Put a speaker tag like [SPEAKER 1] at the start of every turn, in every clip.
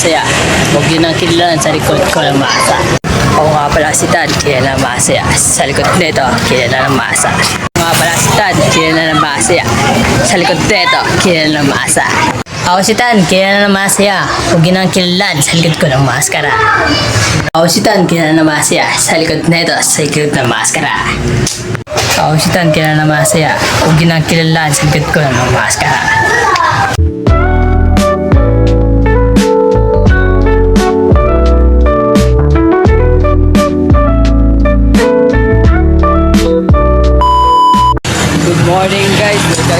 [SPEAKER 1] masaya. Huwag yun ang kilalan sa likod ko ng masa. Ako nga pala si Tad, kilala ng masaya. Sa likod nito, kilala ng masa. Ako nga pala si Tad, kilala ng masaya. Sa likod nito, kilala ng masa. Ako si Tan, kilala ng masaya. Huwag yun ang kilalan sa likod ko ng maskara. Ako si Tan, kilala ng masaya. Sa likod nito, sa likod ng maskara. Ako si Tan, kilala ng masaya. Huwag yun ang kilalan sa likod ko ng maskara.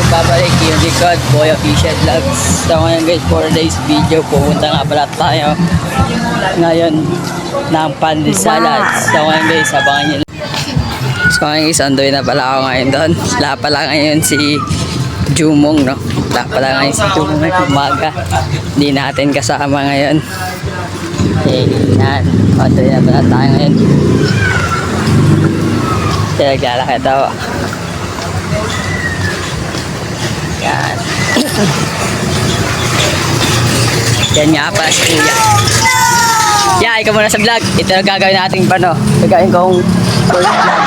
[SPEAKER 1] Welcome babalik yung likod, Boy Official Vlogs. So ngayon guys, for today's video, pupunta nga pala tayo ngayon ng Pandi Salad. So ngayon guys, abangan nyo. So ngayon guys, way na pala ako ngayon doon. Wala pala ngayon si Jumong, no? Wala pala ngayon si Jumong na umaga. Hindi natin kasama ngayon. Okay, yan. Way na pala tayo ngayon. Kaya naglalakad ako. Yan. Yan nga pala si Kuya. Yeah, ikaw muna sa vlog. Ito ang gagawin nating pano. Gagawin kong first vlog.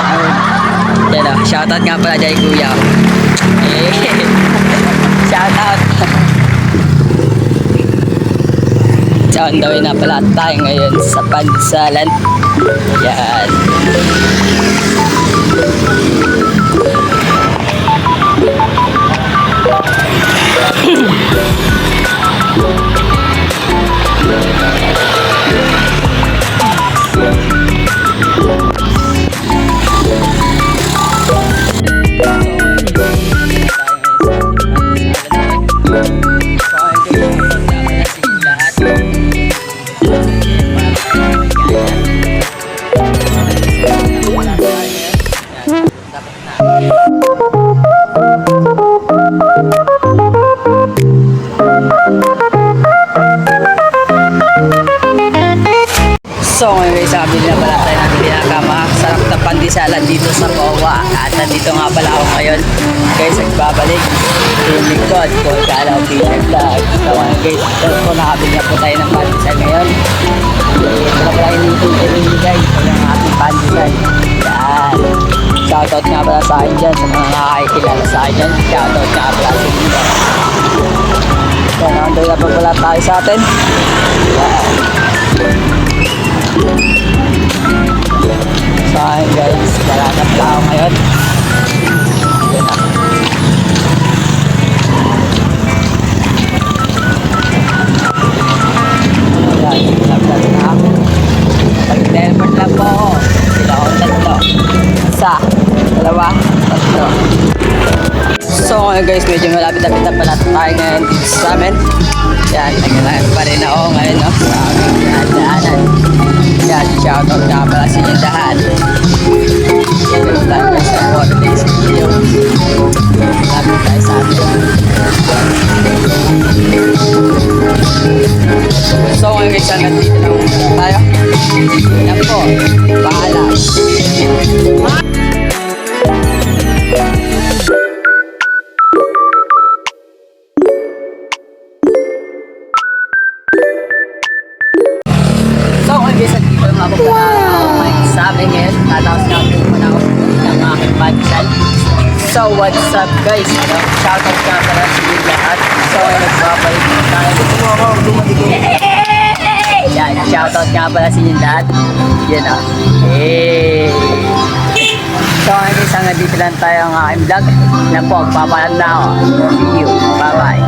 [SPEAKER 1] Yan o. Shoutout nga pala dyan Kuya. Shoutout. So, on the way na pala tayo ngayon sa Pansalan. Yan. So ngayon guys, sabi na pala tayo ng pinakamahasarap na pandisalan dito sa Bawa. At nandito nga pala ako ngayon. Guys, nagbabalik. Yung likod ko, kala ko Peter Vlog. So ngayon guys, ito po nakabili na po tayo ng pandesal ngayon. Ito na pala inintintay ninyo guys. Yung ating pandesal. Yan. Shoutout nga pala sa akin dyan. Sa mga nakakikilala sa akin dyan. Shoutout nga pala sa inyo. So, nandun na pa pala tayo sa atin. Yan. Ako ngayon. Pag-teleport lang po ako. Sila ako. So ngayon guys, medyo malapit-lapit na pala tayo ngayon dito sa amin. Yan, naglalakad pa rin ako hanggang dito lang tayo. Yan po, paalam. So, kung guys, dito pala ako ngayon sa amin ngayon. Tatapos na po muna ako ng aking pandesal. So, what's up guys? Ano, shoutout nga pala sa lahat. So, nagbabalik na tayo. Gusto mo ako dumating Yan, shoutout nga pala sa inyo lahat. Yan o. Hey! So, guys, hanggang dito lang tayo ang aking vlog. Yan po, papalag na ako. See you. Bye-bye.